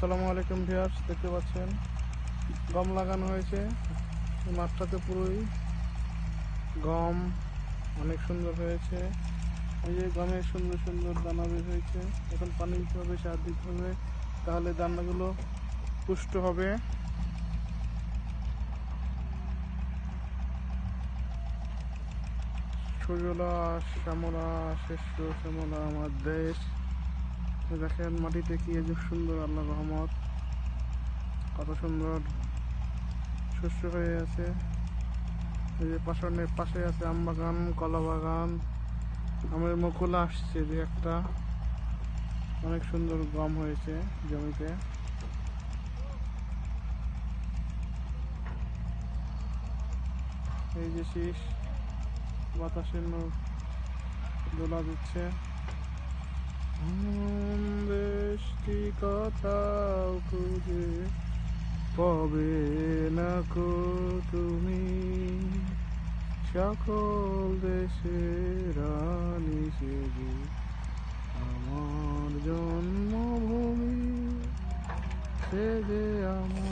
সালামু আলাইকুম ভিউয়ার্স, দেখতে পাচ্ছেন? গম লাগানো হয়েছে। মাঠটাতে পুরোই গম অনেক সুন্দর হয়েছে। এই যে গমের সুন্দর সুন্দর দানা বের হয়েছে। এখন পানি দিতে হবে, সার দিতে হবে, তাহলে দানাগুলো পুষ্ট হবে। সুজলা, শ্যামলা, শ্রেষ্ঠ শ্যামলা আমার দেশ। দেখেন, মাটিতে কি যে সুন্দর আল্লাহ রহমত। কত সুন্দর শস্য হয়ে আছে। এই যে পাশনে, পাশে আছে আম বাগান, কলা বাগান। আমের মুকুল আসছে যে একটা। অনেক সুন্দর গম হয়েছে জমিতে। এই যে শীষ, বাতাসের দোলা দিচ্ছে। কোথাও খুঁজে পাবে না কো তুমি। সকল দেশের রানী সেজে আমার জন্মভূমি, সে যে আমার